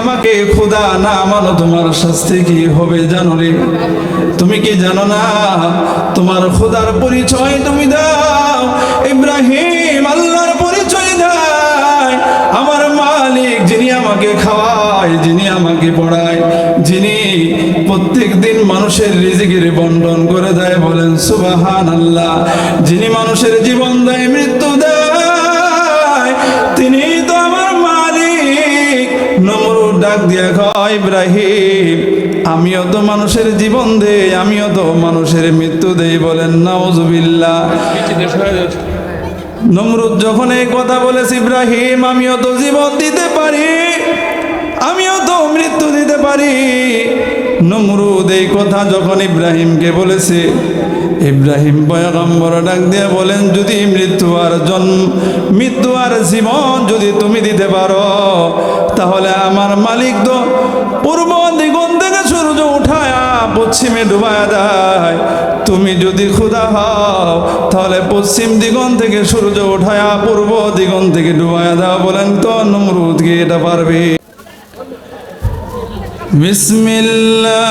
আমাকে খোদা না মানো, তোমার শাস্তি কি হবে জানো রে? তুমি কি জানো না? তোমার খোদার পরিচয় তুমি দাও, ইব্রাহিম আল্লাহর পরিচয় দেয়। আমার মালিক যিনি আমাকে খাওয়ায়, যিনি আমাকে পড়ায়, যিনি প্রত্যেক দিন মানুষের রিজিকের বন্টন করে দেয় বলেন সুবাহান আল্লাহ যিনি মানুষের জীবন দেয় ইব্রাহিম, আমিও তো মানুষের জীবন দেই, আমিও তো মানুষের মৃত্যু দেই বলেন, নাউজুবিল্লাহ। নমরুদ যখন এই কথা বলেছে, ইব্রাহিম, আমিও তো জীবন দিতে পারি, আমিও তো মৃত্যু দিতে পারি। নমরুদ এই কথা যখন ইব্রাহিমকে বলেছে, ইব্রাহিম পয়গম্বর ডাক দিয়ে বলেন, যদি মৃত্যু আর জন্ম মৃত্যু আর জীবন যদি তুমি দিতে পারো, তাহলে আমার মালিক তো পূর্ব দিগন থেকে সূর্য উঠায়া পশ্চিমে ডুবায় দেয় তুমি যদি ক্ষুধা হও, তাহলে পশ্চিম দিগন থেকে সূর্য উঠায়া পূর্ব দিগন থেকে ডুবায় দাও বলেন তো নমরুদ গিয়ে এটা পারবে? বিসমিল্লাহ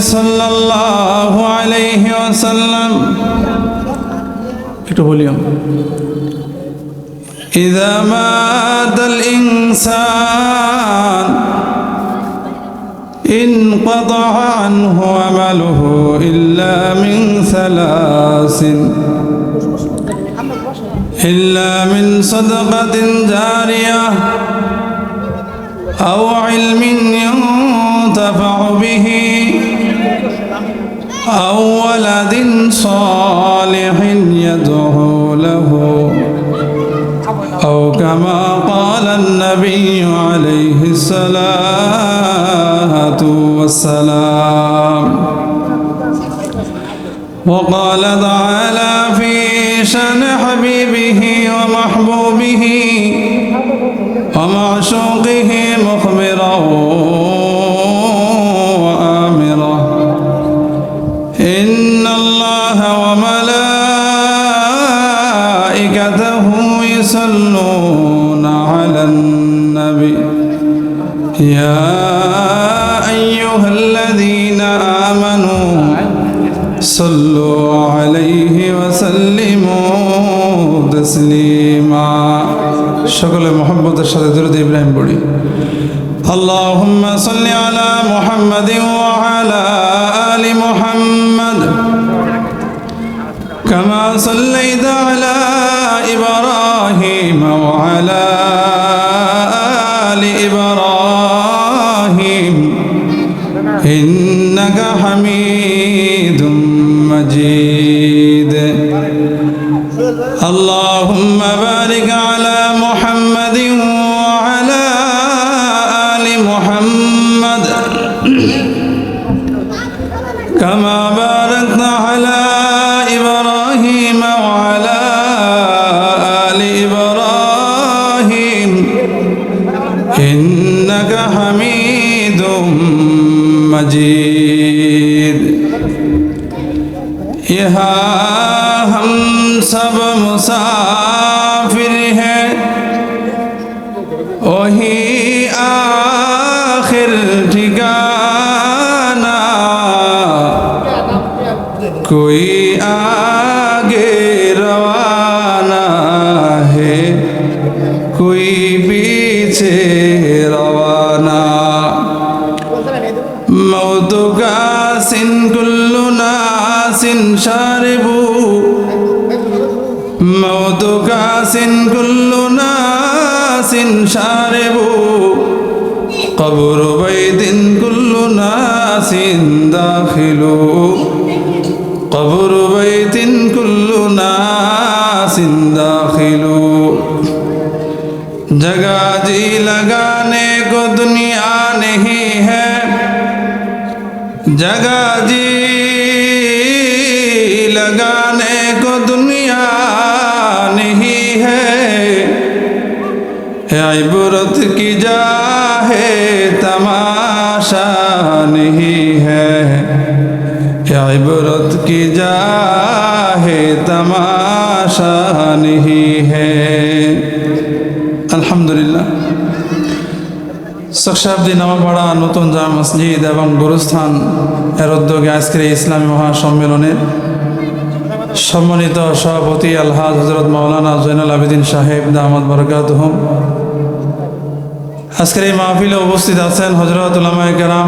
صلى الله عليه وسلم একটু বলিও إذا مات الإنسان انقطع عنه عمله إلا من ثلاث إلا من صدقة جارية أو علم ينتفع به أو ولد صالح يدعو له. أو كما قال النبي عليه الصلاة والسلام. وقال تعالى في شأن حبيبه ومحبوبه ومعشوقه مخبرا يصلون على النبي يا أيها الذين آمنوا صلوا عليه وسلموا تسليما شكرا محمد الشهد درد إبراهيم بولي اللهم صل على محمد وعلى آل محمد كما صليت على إبراهيم وعلى آل إبراهيم إنك حميد مجيد اللهم إنك حميد مجيد यहाँ दाखिलू। जगह जी लगाने को दुनिया नहीं है। जगह जी लगाने শখসাবদি নামাপাড়া নতুন জামা মসজিদ এবং গুরুস্থান এর উদ্যোগে আজকের ইসলামী মহাসম্মেলনের সম্মানিত সভাপতি আলহাজ হজরত মাওলানা জৈনুল আবেদিন সাহেব দামাদ বরকাত হুম আজকের এই মাহফিলে উপস্থিত আছেন হজরত উলামায় কেরাম,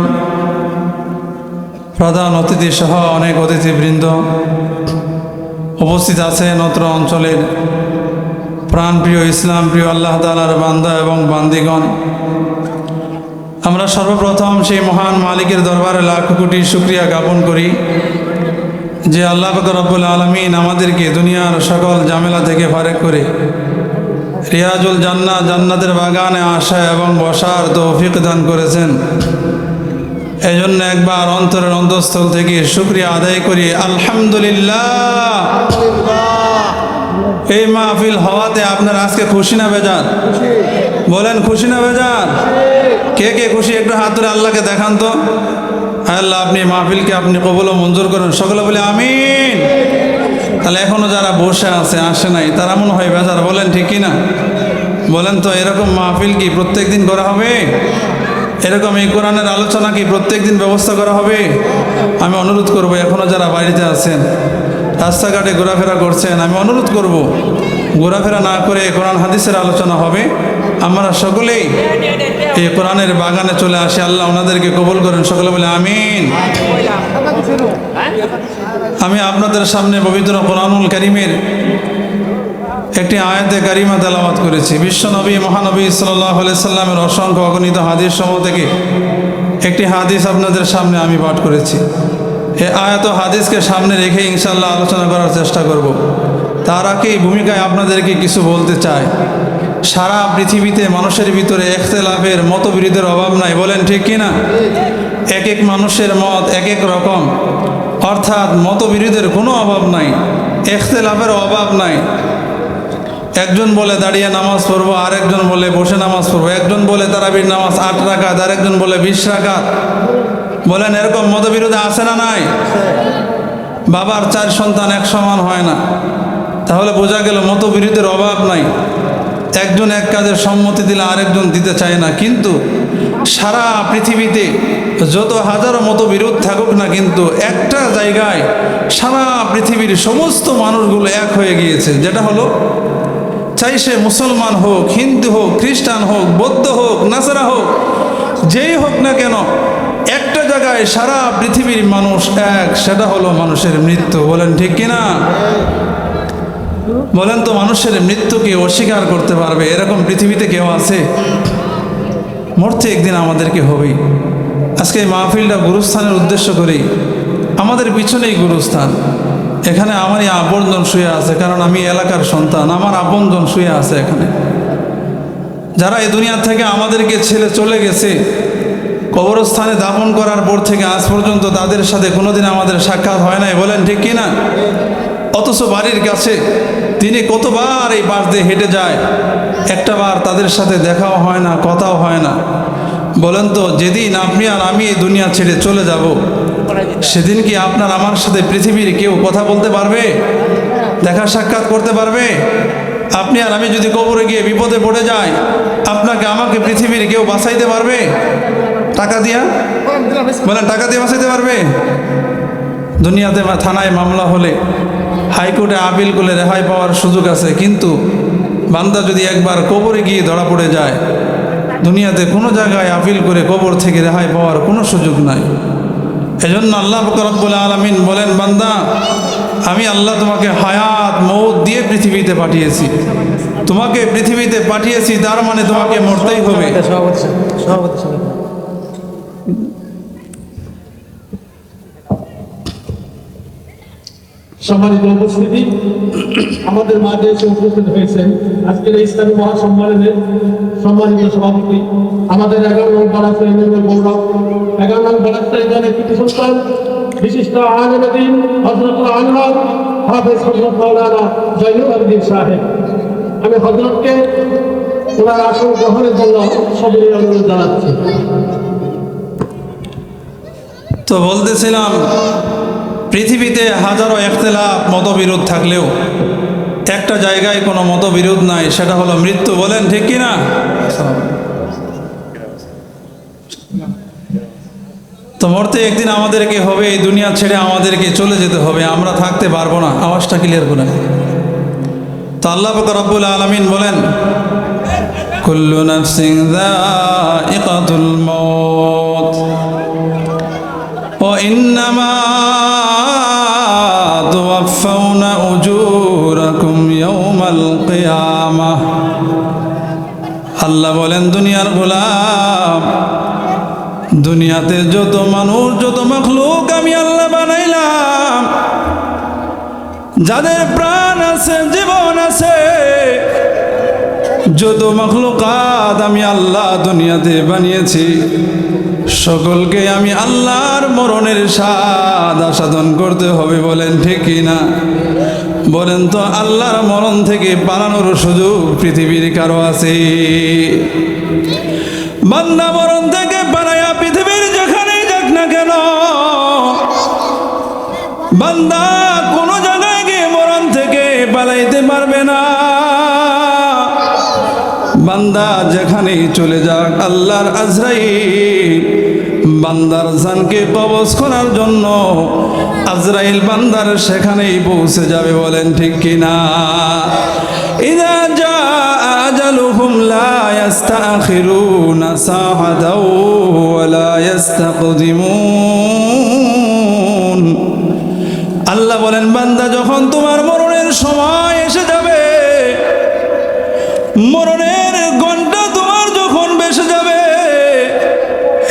প্রধান অতিথি সহ অনেক অতিথিবৃন্দ। উপস্থিত আছেন অত্র অঞ্চলের প্রাণপ্রিয় ইসলাম প্রিয় আল্লাহ তালার বান্দা এবং বান্দিগণ। আমরা সর্বপ্রথম সেই মহান মালিকের দরবারে লাখ কোটি শুক্রিয়া জ্ঞাপন করি যে আল্লাহ রব্বুল আলমিন আমাদেরকে দুনিয়ার সকল জামেলা থেকে ফারেক করে রিয়াজুল জান্না জান্নাতের বাগানে আসা এবং বসার তৌফিক দান করেছেন। এই জন্য একবার অন্তরের অন্তঃস্থল থেকে শুক্রিয়া আদায় করি। আলহামদুলিল্লাহ। এই মাহফিল হওয়াতে আপনার আজকে খুশি না বেজার? বলেন, খুশি না বেজার? কে কে খুশি একটু হাত ধরে আল্লাহকে দেখান তো। আল্লাহ, আপনি মাহফিলকে আপনি কবল মঞ্জুর করেন। সকলে বলে আমিন। তাহলে এখনও যারা বসে আছে, আসে নাই, তারা মনে হয় বেজার। বলেন ঠিক না বলেন তো, এরকম মাহফিল কি প্রত্যেক দিন করা হবে? এরকম এই কোরআনের আলোচনা কি প্রত্যেক দিন ব্যবস্থা করা হবে? আমি অনুরোধ করব এখনও যারা বাড়িতে আছেন, রাস্তাঘাটে ঘোরাফেরা করছেন, আমি অনুরোধ করব, ঘোরাফেরা না করে কোরআন হাদিসের আলোচনা হবে। আমরা সকলেই এই কোরআনের বাগানে চলে আসি আল্লাহ, ওনাদেরকে কবুল করেন, সকলে বলে আমিন। আমি আপনাদের সামনে পবিত্র কোরআনুল করিমের একটি আয়াতে কারিমা তেলাওয়াত করেছি। বিশ্বনবী মহানবী সাল্লাহ সাল্লামের অসংখ্য অগণিত হাদিস সমূহ থেকে একটি হাদিস আপনাদের সামনে আমি পাঠ করেছি। এ আয়াত হাদিসকে সামনে রেখে ইনশাল্লাহ আলোচনা করার চেষ্টা করব। তার আগে ভূমিকায় আপনাদেরকে কিছু বলতে চাই। সারা পৃথিবীতে মানুষের ভিতরে এখতেলাফের মতবিরোধের অভাব নাই, বলেন ঠিক কি না এক এক মানুষের মত এক এক রকম। অর্থাৎ মতবিরোধের কোনো অভাব নাই, এখতেলাফের অভাব নাই। একজন বলে দাঁড়িয়ে নামাজ পড়ব, আরেকজন বলে বসে নামাজ পড়ব। একজন বলে তারাবির নামাজ আট রাকাত, আরেকজন বলে বিশ রাখাত বলেন এরকম মতবিরোধে আছে না নাই? বাবার চার সন্তান এক সমান হয় না। তাহলে বোঝা গেল মতবিরোধের অভাব নাই। একজন এক কাজের সম্মতি দিলে আরেকজন দিতে চায় না, কিন্তু সারা পৃথিবীতে যত হাজারো মতো বিরোধ থাকুক না কিন্তু একটা জায়গায় সারা পৃথিবীর সমস্ত মানুষগুলো এক হয়ে গিয়েছে, যেটা হলো চাই সে মুসলমান হোক, হিন্দু হোক, খ্রিস্টান হোক, বৌদ্ধ হোক, নাসারা হোক, যেই হোক না কেন একটা জায়গায় সারা পৃথিবীর মানুষ এক, সেটা হলো মানুষের মৃত্যু, বলেন ঠিক কিনা? বলেন তো, মানুষের মৃত্যুকে অস্বীকার করতে পারবে। এরকম পৃথিবীতে কেউ আছে? মরতে একদিন আমাদেরকে হবেই। আজকে এই মাহফিলটা গুরুস্থানের উদ্দেশ্য করেই। আমাদের পিছনেই গুরুস্থান। এখানে আমারই আপনজন শুয়ে আছে, কারণ আমি এলাকার সন্তান। আমার আপনজন শুয়ে আছে এখানে। যারা এই দুনিয়া থেকে আমাদেরকে ছেলে চলে গেছে, কবরস্থানে দাপন করার পর থেকে আজ পর্যন্ত তাদের সাথে কোনোদিন আমাদের সাক্ষাৎ হয় নাই। বলেন, ঠিক কি না অথচ বাড়ির কাছে তিনি কতবার এই বাস দিয়ে হেঁটে যায়। একটা বার তাদের সাথে দেখাও হয় না, কথাও হয় না। বলেন তো, যেদিন আপনি আর আমি এই দুনিয়া ছেড়ে চলে যাব, সেদিন কি আপনার আমার সাথে পৃথিবীর কেউ কথা বলতে পারবে? দেখা সাক্ষাৎ করতে পারবে? আপনি আর আমি যদি কবরে গিয়ে বিপদে পড়ে যাই, আপনাকে আমাকে পৃথিবীর কেউ বাঁচাইতে পারবে? টাকা দিয়া? বলেন, টাকা দিয়ে বাঁচাইতে পারবে? দুনিয়াতে থানায় মামলা হলে হাইকোর্টে আপিল করলে রেহাই পাওয়ার সুযোগ আছে, কিন্তু বান্দা যদি একবার কবরে গিয়ে ধরা পড়ে যায়, দুনিয়াতে কোনো জায়গায় আপিল করে কবর থেকে রেহাই পাওয়ার কোনো সুযোগ নাই। এজন্য আল্লাহ রব্বুল আলমিন বলেন, বান্দা, আমি আল্লাহ তোমাকে হায়াত মৌত দিয়ে পৃথিবীতে পাঠিয়েছি। তোমাকে পৃথিবীতে পাঠিয়েছি, তার মানে তোমাকে মরতেই হবে সভাপতি সভাপতি সভাপতি সম্মানিত উপস্থিতি, আমাদের মাঝে এসে উপস্থিত হয়েছেন আজকের এই ইসলামী মহাসম্মেলনে সম্মানিত সভাপতি, আমাদের এগারো নং ইউনিয়নের গৌরব। এগারো নং বারাস্তা ইউনিয়নের কৃতি সন্তান বিশিষ্ট আলমদিন হজরতুল আনহর হাফেজ হজরত মৌলানা সাহেব। আমি হজরতকে ওনার আসন গ্রহণের জন্য সবাই অনুরোধ জানাচ্ছি। তো বলতেছিলাম পৃথিবীতে হাজারো একতলাপ মতবিরোধ থাকলেও একটা জায়গায় কোনো মতবিরোধ নাই, সেটা হলো মৃত্যু, বলেন ঠিক কি না তো মরতে একদিন আমাদেরকে হবে, এই দুনিয়া ছেড়ে আমাদেরকে চলে যেতে হবে, আমরা থাকতে পারব না, আওয়াজটা ক্লিয়ার করে তো আল্লাহ রব্বুল আলমিন বলেন, কুল্লু নাফসিং যায়িকাতুল মউত আল্লাহ বলেন, দুনিয়ার গোলাম, দুনিয়াতে যত মানুষ, যত মখলুক আমি আল্লাহ বানাইলাম। যাদের প্রাণ আছে, জীবন আছে, যত মখলুকাত আমি আল্লাহ দুনিয়াতে বানিয়েছি, সকলকে আমি আল্লাহর মরণের স্বাদ আসাদন করতে হবে বলেন ঠিক কি না? বলেন তো, আল্লাহর মরণ থেকে পালানোর সুযোগ পৃথিবীর কারও আছে? বান্দা মরণ থেকে পালায়া পৃথিবীর যেখানেই যাক না কেন, বান্দা কোনো জায়গায় গিয়ে মরণ থেকে পালাইতে পারবে না। বান্দা যেখানেই চলে যাক, আল্লাহর আজরাইল বান্দার জানকে কবজ করার জন্য আজরাইল বান্দার সেখানেই পৌঁছে যাবে বলেন ঠিক কিনা? ইদা জা আজালুহুম লা ইস্তাখিরুনা সাআতাও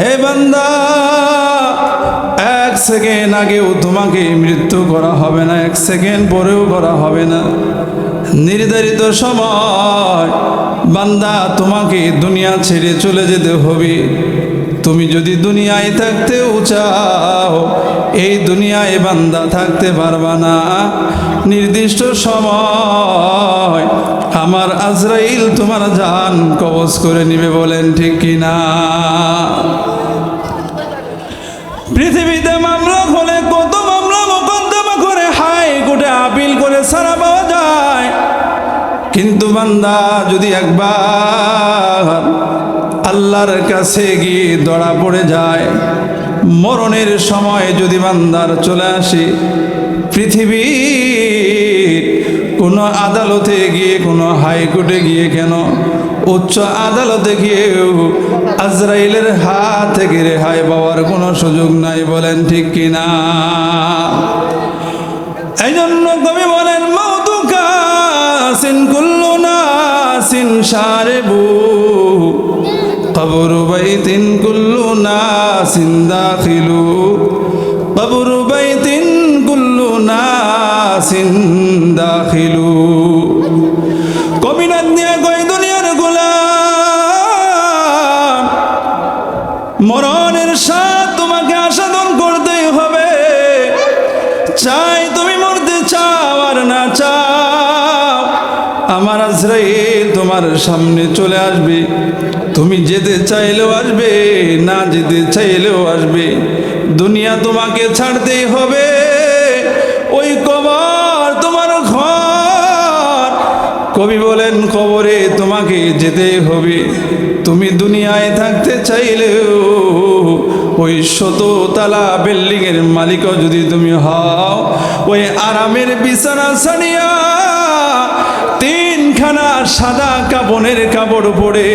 হে বান্দা, এক সেকেন্ড আগেও তোমাকে মৃত্যু করা হবে না, এক সেকেন্ড পরেও করা হবে না। নির্ধারিত সময়, বান্দা, তোমাকে দুনিয়া ছেড়ে চলে যেতে হবে। তুমি যদি দুনিয়ায় থাকতেও চাও, এই দুনিয়ায় বান্দা থাকতে পারবা না। নির্দিষ্ট সময় আমার আজরাইল তোমার জান কবজ করে নিবে বলেন ঠিক কিনা? পৃথিবীতে মামলা হলে কত মামলা মোকদ্দমা করে হাই কোর্টে আপিল করে সারা পাওয়া যায়। কিন্তু বান্দা যদি একবার আল্লাহর কাছে গিয়ে দড়া পড়ে যায়, মরণের সময় যদি বান্দার চলে আসে পৃথিবীর কোনো আদালতে গিয়ে, কোনো হাইকোর্টে গিয়ে কেন? উচ্চ আদালতে গিয়েও আজরাইলের হাত থেকে রেহাই পাওয়ার কোনো সুযোগ নাই বলেন ঠিক কিনা? এই জন্য কবি বলেন মৌতুকা সিন কুল্লু নাসিন সারেবু কবর বাইতিন কুল্লু নাসিন দাখিলু। দাখিলু। কবি না দিয়ে কই দুনিয়ার গোলাম। মরণের তোমাকে আসাদন হবে। চাই তুমি মরতে চাও আর না চাও। আমার তোমার সামনে চলে আসবে। তুমি যেতে চাইলেও আসবে, না যেতে চাইলেও আসবে। দুনিয়া তোমাকে ছাড়তেই হবে। ওই কবর কবি বলেন, কবরে তোমাকে যেতেই হবে। তুমি দুনিয়ায় থাকতে চাইলেও ওই শত তালা বিল্ডিং এর মালিকও যদি তুমি হও, ওই আরামের বিছানা ছাড়িয়া তিনখানা সাদা কাপড়ের কাপড় পরে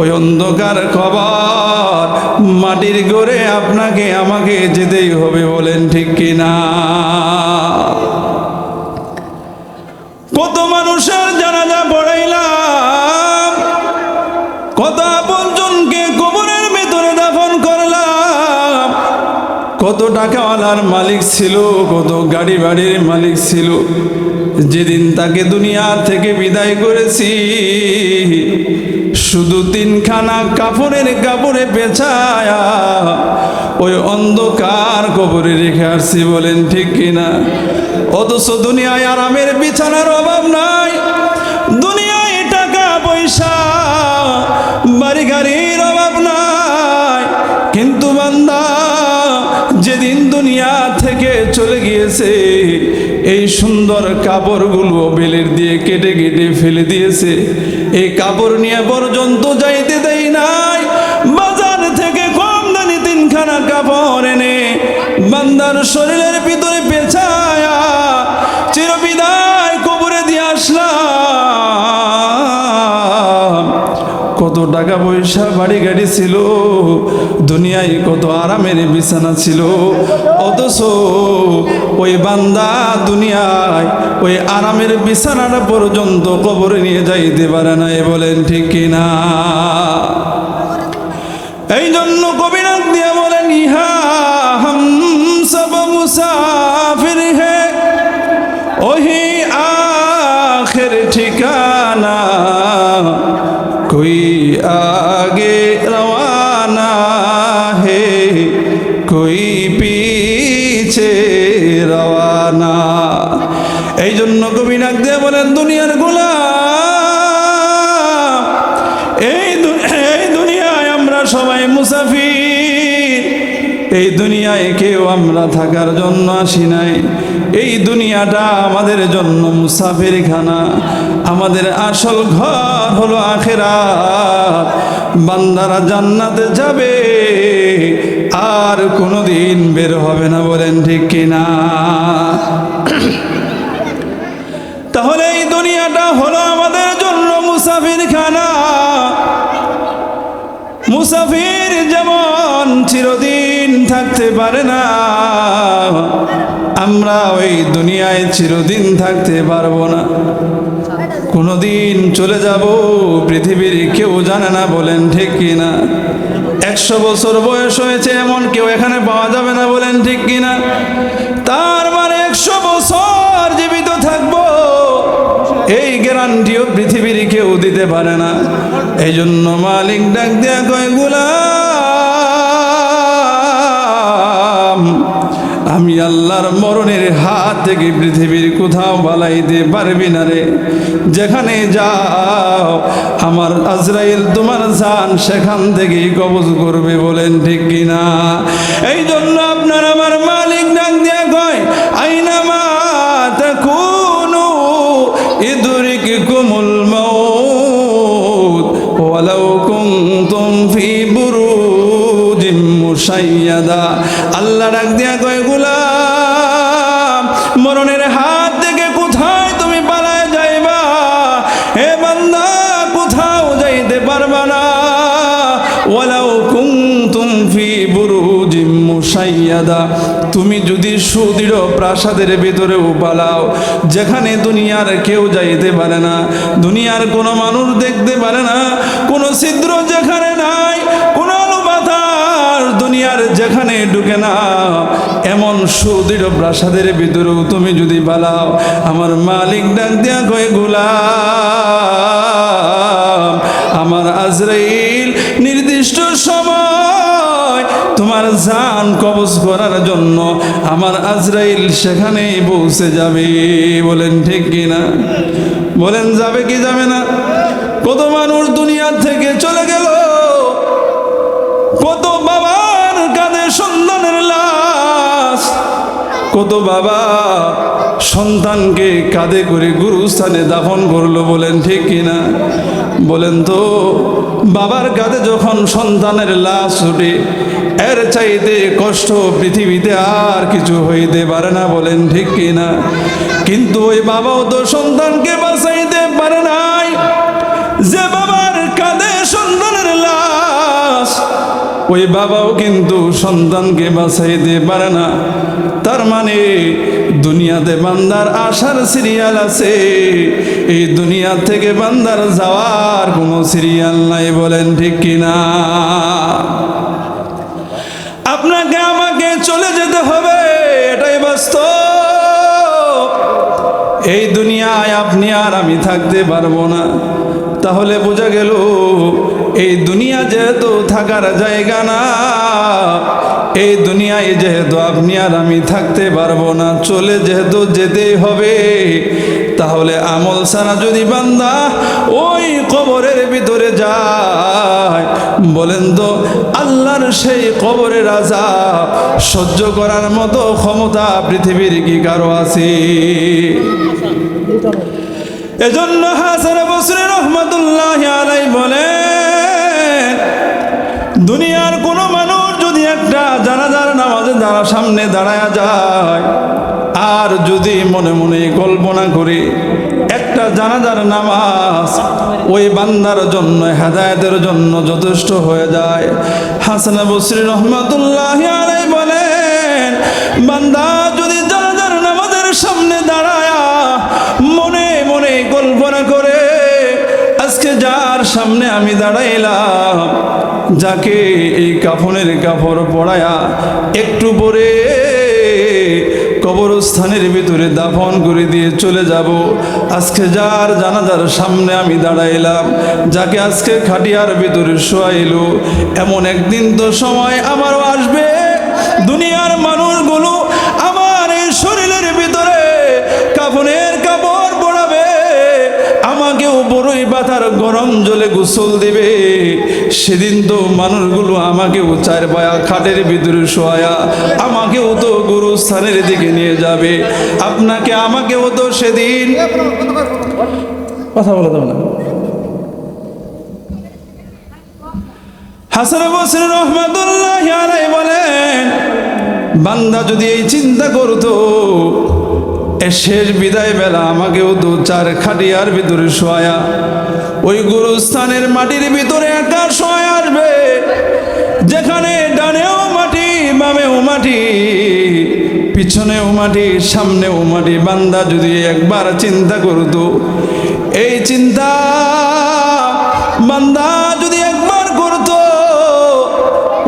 ওই অন্ধকার খবর মাটির গড়ে আপনাকে আমাকে যেতেই হবে বলেন ঠিক কিনা? কত টাকাওয়ালার মালিক ছিল, কত গাড়ি বাড়ির মালিক ছিল। যেদিন তাকে দুনিয়া থেকে বিদায় করেছি, শুধু তিনখানা কাপড়ের কাপড়ে পেঁচায়া ওই অন্ধকার কবরে রেখে আসছি বলেন ঠিক কিনা? অথচ দুনিয়ায় আরামের বিছানার অভাব নাই। যেদিন দুনিয়া থেকে চলে গিয়েছে। এই সুন্দর কাপড়গুলো বেলের দিয়ে কেটে কেটে ফেলে দিয়েছে। এই কাপড় নিয়ে পর্যন্ত যাইতে দেয় নাই। বাজার থেকে কম দানি তিনখানা কাপড় এনে বান্দার শরীরের টাকা পয়সা, বাড়ি গাড়ি ছিল। দুনিয়ায় কত আরামের বিছানা ছিল। অথচ ওই বান্দা দুনিয়ায় ওই আরামের বিছানাটা পর্যন্ত কবরে নিয়ে যাইতে পারে না এ বলেন ঠিক কিনা? এই জন্য কবিরাজ এই দুনিয়ায় কেউ আমরা থাকার জন্য আসি নাই। এই দুনিয়াটা আমাদের জন্য মুসাফির খানা আমাদের আসল ঘর হলো আখেরাত। বান্দারা জান্নাতে যাবে, আর কোনোদিন বের হবে না বলেন ঠিক কিনা। তাহলে এই দুনিয়াটা হলো আমাদের জন্য মুসাফির খানা মুসাফির যেমন চিরদিন থাকতে পারে না। আমরা ওই দুনিয়ায় চিরদিন থাকতে পারব না। কোনোদিন চলে যাব, পৃথিবীর কেউ জানে না, বলেন ঠিক কিনা একশো বছর বয়স হয়েছে, এমন কেউ এখানে পাওয়া যাবে না, বলেন ঠিক কিনা তার মানে একশো বছর জীবিত থাকব, এই গ্যারান্টিও পৃথিবীর কেউ দিতে পারে না। এই জন্য মালিক ডাক দেয়া কয়, গুলাম আমি আল্লাহর মরণের হাত থেকে পৃথিবীর কোথাও বালাইতে পারবি না রে। যেখানে যাও, আমার আজরাইল তোমার জান সেখান থেকেই কবজ করবে বলেন ঠিক কিনা? এই জন্য আপনার আমার মালিক ডাক দেয়া কয়, আইনামা তাকুনু ইদরিকুমুল মাউত, ওয়ালাউ কুনতুম ফি বুরুজিম মুশাইয়াদা। সুদৃঢ় প্রাসাদের ভিতরেও পালাও যেখানে দুনিয়ার কেউ যাইতে পারে না। দুনিয়ার কোনো মানুষ দেখতে পারে না, কোনো ছিদ্র যেখানে নাই, কোনো আলো দুনিয়ার যেখানে ঢুকে না। এমন সুদৃঢ় প্রাসাদের ভিতরেও তুমি যদি পালাও, আমার মালিক ডাক দিয়া কয়গুলা আমার আজরাইল তোমার জান কবজ করার জন্য আমার আজরাইল সেখানেই পৌঁছে যাবে। বলেন ঠিক কিনা বলেন যাবে কি যাবে না? কত মানুষ দুনিয়ার থেকে চলে গেল। কত বাবার কাঁধে সন্তানের লাশ। কত বাবা সন্তানকে কাঁধে করে গুরুস্থানে দাফন করল, বলেন ঠিক কিনা বলেন তো, বাবার কাঁধে যখন সন্তানের লাশ উঠে এর চাইতে কষ্ট পৃথিবীতে আর কিছু হইতে পারে না বলেন ঠিক কিনা? কিন্তু ওই বাবাও তো সন্তানকে ওই বাবাও কিন্তু সন্তানকে বাঁচাইতে পারে না। তার মানে দুনিয়াতে বান্দার আসার সিরিয়াল আছে। এই দুনিয়া থেকে বান্দার যাওয়ার কোনো সিরিয়াল নাই বলেন ঠিক কিনা? আপনাকে আমাকে চলে যেতে হবে, এটাই বাস্তব। এই দুনিয়ায় আপনি আর আমি থাকতে পারব না। তাহলে বোঝা গেল, এই দুনিয়া যেহেতু থাকার জায়গা না, এই দুনিয়ায় যেহেতু আপনি আর আমি থাকতে পারব না, চলে যেহেতু যেতেই হবে, তাহলে আমল সারা যদি বান্দা ওই কবরের ভিতরে যায়, বলেন তো আল্লাহর সেই কবরের আজাব সহ্য করার মতো ক্ষমতা পৃথিবীর কি কারও আছে? এজন্য হাসান বসরি রহমতুল্লাহ আলাই বলেন, দুনিয়ার কোনো মানুষ যদি একটা জানাজার নামাজে দাঁড়া সামনে দাঁড়ায় যায়, আর যদি মনে মনে কল্পনা করে একটা জানাজার নামাজ ওই বান্দার জন্য, হেদায়েতের জন্য যথেষ্ট হয়ে যায়। হাসান বসরি রহমতুল্লাহ আলাই বলেন, বান্দা যদি জানাজার নামাজের সামনে দাঁড়ায়া সামনে আমি দাঁড়াইলাম। যাকে এই কাফনের কাপড় পড়ায়া একটু পরে কবরস্থানের ভিতরে দাফন করে দিয়ে চলে যাব। আজকে যার জানাজার সামনে আমি দাঁড়াইলাম, যাকে আজকে খাটিয়ার ভিতরে শোয়াইলো। এমন একদিন তো সময় আমারও আসবে। দুনিয়ার বাতার গরম জলে গোসল দিবে। সেদিন তো মানুষগুলো আমাকেও চার পায়া খাটের ভিতরে শোয়া আমাকেও তো গুরু স্থানের দিকে নিয়ে যাবে। আপনাকে, আমাকেও তো সেদিন কথা বলে দেব না। হাসান বসির রহমতুল্লাহ বলেন, বান্দা যদি এই চিন্তা করতো এ শেষ বিদায় বেলা আমাকেও দু চার খাটিয়ার ভিতরে শোয়া ওই গুরুস্থানের মাটির ভিতরে একা শোয়া আসবে, যেখানে ডানেও মাটি, বামেও মাটি, পিছনেও মাটি, সামনেও মাটি। বান্দা যদি একবার চিন্তা করতো, এই চিন্তা বান্দা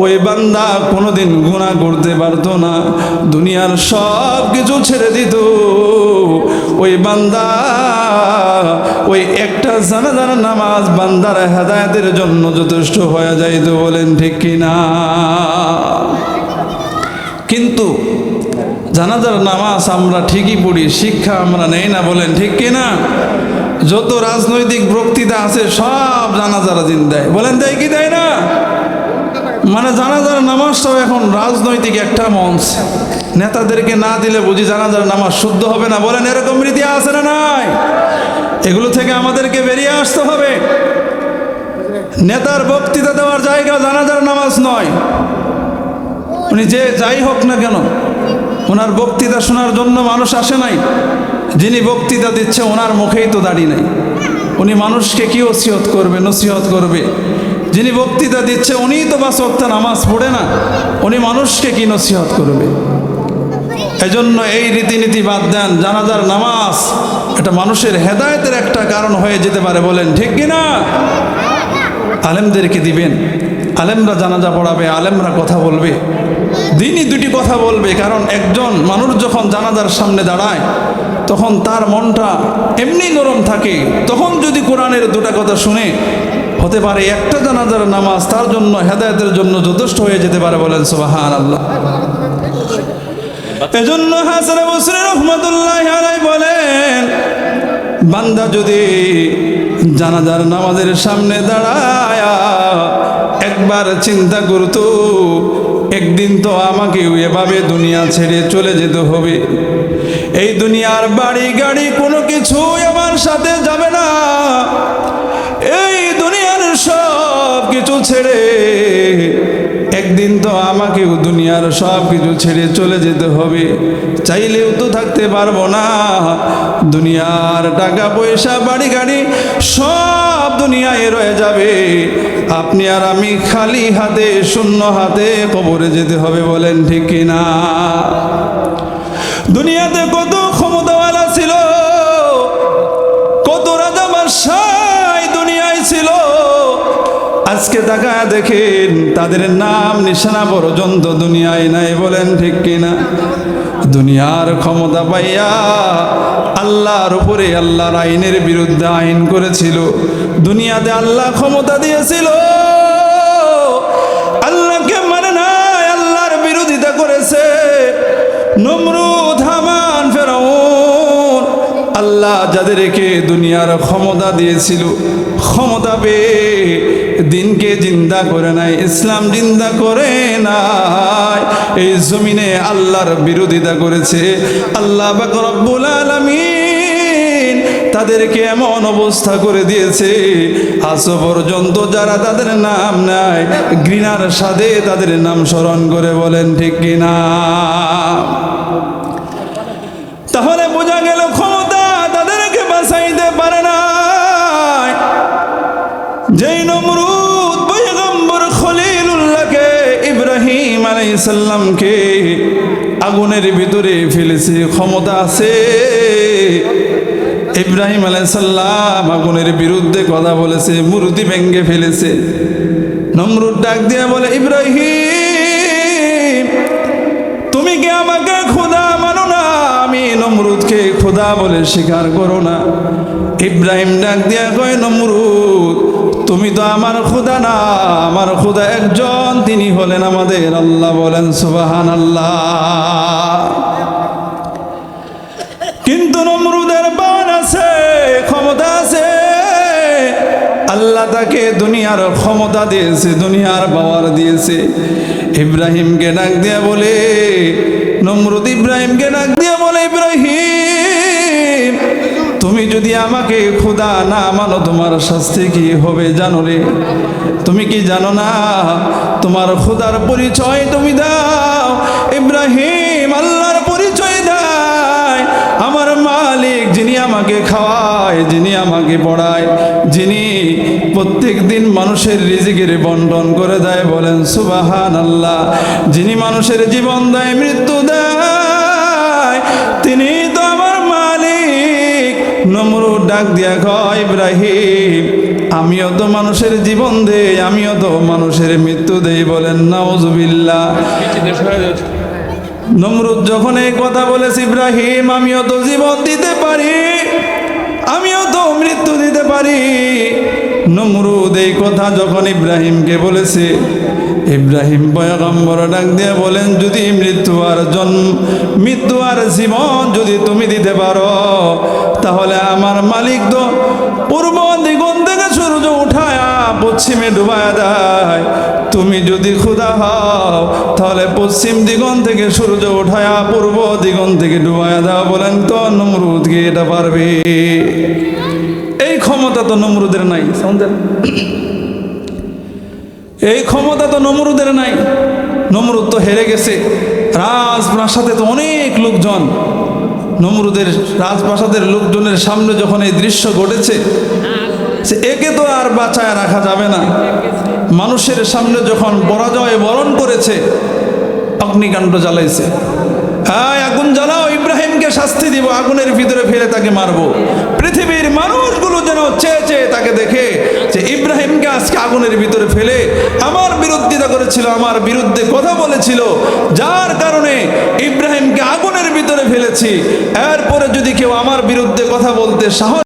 ওই বান্দা কোনোদিন গুণা করতে পারতো না, দুনিয়ার সব কিছু ছেড়ে দিত। ওই বান্দা, ওই একটা জানা জানা নামাজ বান্দার হেদায়তের জন্য যথেষ্ট হয়ে যাইত বলেন ঠিক কিনা? কিন্তু জানাজার নামাজ আমরা ঠিকই পড়ি, শিক্ষা আমরা নেই না বলেন ঠিক কিনা? যত রাজনৈতিক বক্তৃতা আছে সব জানাজারা দিন দেয় বলেন দেয় কি দেয়? মানে জানাজার নামাজটাও এখন রাজনৈতিক একটা মঞ্চ। নেতাদেরকে না দিলে বুঝি জানাজার নামাজ শুদ্ধ হবে না? বলেন, এরকম রীতি আছে না নাই? এগুলো থেকে আমাদেরকে বেরিয়ে আসতে হবে। নেতার বক্তৃতা দেওয়ার জায়গা জানাজার নামাজ নয়। উনি যে যাই হোক না কেন, ওনার বক্তৃতা শোনার জন্য মানুষ আসে নাই। যিনি বক্তৃতা দিচ্ছে, ওনার মুখেই তো দাঁড়িয়ে নাই। উনি মানুষকে কি ওসিয়ত করবে, নসিহত করবে? যিনি বক্তৃতা দিচ্ছে, উনি তো বাস ওক্তা নামাজ পড়ে না। উনি মানুষকে কি নসিহত করবে? এজন্য এই রীতিনীতি বাদ দেন, জানাজার নামাজ এটা মানুষের হেদায়তের একটা কারণ হয়ে যেতে পারে বলেন, ঠিক কি না আলেমদেরকে দিবেন। আলেমরা জানাজা পড়াবে, আলেমরা কথা বলবে। দিনই দুটি কথা বলবে, কারণ একজন মানুষ যখন জানাজার সামনে দাঁড়ায়, তখন তার মনটা এমনি নরম থাকে। তখন যদি কোরআনের দুটা কথা শুনে হতে পারে একটা জানাজার নামাজ, তার জন্য হেদায়তের জন্য যথেষ্ট হয়ে যেতে পারে বলেন সুবাহান আল্লাহ এজন্য হাসান বসরি রহমতুল্লাহ বলেন, বান্দা যদি জানাজার নামাজের সামনে দাঁড়ায়, একবার চিন্তা করতো, একদিন তো আমাকে এভাবে দুনিয়া ছেড়ে চলে যেতে হবে। এই দুনিয়ার বাড়ি গাড়ি কোনো কিছু আমার সাথে যাবে না। এই কিছু ছেড়ে, একদিন তো আমাকেও দুনিয়ার সব কিছু ছেড়ে চলে যেতে হবে। চাইলেও তো থাকতে পারব না। দুনিয়ার টাকা, পয়সা, বাড়ি, গাড়ি, সব দুনিয়ায় রয়ে যাবে। আপনি আর আমি খালি হাতে, শূন্য হাতে কবরে যেতে হবে বলেন ঠিক কিনা? দুনিয়াতে কত আজকে টাকা দেখেন, তাদের নাম নিশানা পর্যন্ত দুনিয়ায় নাই বলেন ঠিক কিনা? দুনিয়ার ক্ষমতা পাইয়া আল্লাহর উপরে আল্লাহর আইনের বিরুদ্ধে আইন করেছিল। দুনিয়াতে আল্লাহ ক্ষমতা দিয়েছিল। আল্লাহকে মানে নাই, আল্লাহর বিরোধিতা করেছে। নমরুদ, হামান, ফেরাউন, আল্লাহ যাদেরকে দুনিয়ার ক্ষমতা দিয়েছিল, ক্ষমতা পেয়ে দিনকে জিন্দা করে নাই, ইসলাম জিন্দা করে নাই। এই জমিনে আল্লাহর বিরোধিতা করেছে। আল্লাহ রব্বুল আলামিন তাদেরকে এমন অবস্থা করে দিয়েছে, আজ পর্যন্ত যারা তাদের নাম নাই ঘৃণার সাথে তাদের নাম স্মরণ করে বলেন, ঠিক কিনা? আলাইসাল্লামকে আগুনের ভিতরে ফেলেছে, ক্ষমতা আছে। ইব্রাহিম আলাইসাল্লাম আগুনের বিরুদ্ধে কথা বলেছে, মূর্তি ভেঙ্গে ফেলেছে। নমরুদ ডাক দিয়ে বলে, ইব্রাহিম, তুমি কি আমাকে খোদা মানো না? আমি নমরুদকে খোদা বলে স্বীকার করো না। ইব্রাহিম ডাক দিয়া কয়, নমরুদ তুমি তো আমার খোদা না, আমার খোদা একজন, তিনি হলেন আমাদের আল্লাহ বলেন সুবাহান আল্লাহ কিন্তু নমরুদের বান আছে, ক্ষমতা আছে। আল্লাহ তাকে দুনিয়ার ক্ষমতা দিয়েছে, দুনিয়ার পাওয়ার দিয়েছে। ইব্রাহিমকে ডাক দিয়া বলে, নমরুদ ইব্রাহিমকে ডাক দিয়া বলে, ইব্রাহিম তুমি যদি আমাকে খোদা না মানো, তোমার শাস্তি কি হবে জানো রে? তুমি কি জানো না? তোমার খোদার পরিচয় তুমি দাও, ইব্রাহিম আল্লাহর পরিচয় দেয়। আমার মালিক যিনি আমাকে খাওয়ায়, যিনি আমাকে পড়ায়, যিনি প্রত্যেক দিন মানুষের রিজিকের বন্টন করে দেয় বলেন সুবাহান আল্লাহ যিনি মানুষের জীবন দেয়, মৃত্যু ডাক দিয়া কয়, ইব্রাহিম, আমিও তো মানুষের জীবন দেই, আমিও তো মানুষের মৃত্যু দেই। বলেন, নাউজুবিল্লাহ। নমরুদ যখন এই কথা বলেছে, ইব্রাহিম, আমিও তো জীবন দিতে পারি। মৃত্যু দিতে পারি। নমরুদ এই কথা যখন ইব্রাহিমকে বলেছে, ইব্রাহিম পয়গম্বর ডাক দিয়ে বলেন, যদি মৃত্যু আর জন্ম মৃত্যু আর জীবন যদি তুমি দিতে পারো, তাহলে আমার মালিক তো পূর্ব দিগন থেকে সূর্য উঠায়া পশ্চিমে ডুবায়া দেয়। তুমি যদি ক্ষুধা হও, তাহলে পশ্চিম দিগন থেকে সূর্য উঠায়া পূর্ব দিগন থেকে ডুবায়া দাও বলেন তো, নমরুদ কি এটা পারবে? ক্ষমতা তো নমরুদের নাই, sound এই ক্ষমতা তো নমরুদের নাই। নমরুদ তো হেরে গেছে। রাজপ্রাসাদে তো অনেক লোকজন। নমরুদের রাজপ্রাসাদের লোকজনের সামনে যখন এই দৃশ্য ঘটেছে একে তো আর বাঁচায় রাখা যাবে না। মানুষের সামনে যখন পরাজয় বরণ করেছে, অগ্নিকাণ্ড জ্বালাইছে। হ্যাঁ আগুন জ্বালাও, ইব্রাহিমকে শাস্তি দিব, আগুনের ভিতরে ফেলে তাকে মারবো। পৃথিবীর মানুষগুলো যেন চেয়ে চেয়ে তাকে দেখে যে ইব্রাহিমকে আজকে আগুনের ভিতরে ফেলে আমার বিরোধিতা করেছিল, আমার বিরুদ্ধে কথা বলেছিল। যার কারণে ইব্রাহিমকে আগুনের ভিতরে ফেলেছি। এরপরে যদি কেউ আমার বিরুদ্ধে কথা বলতে সাহস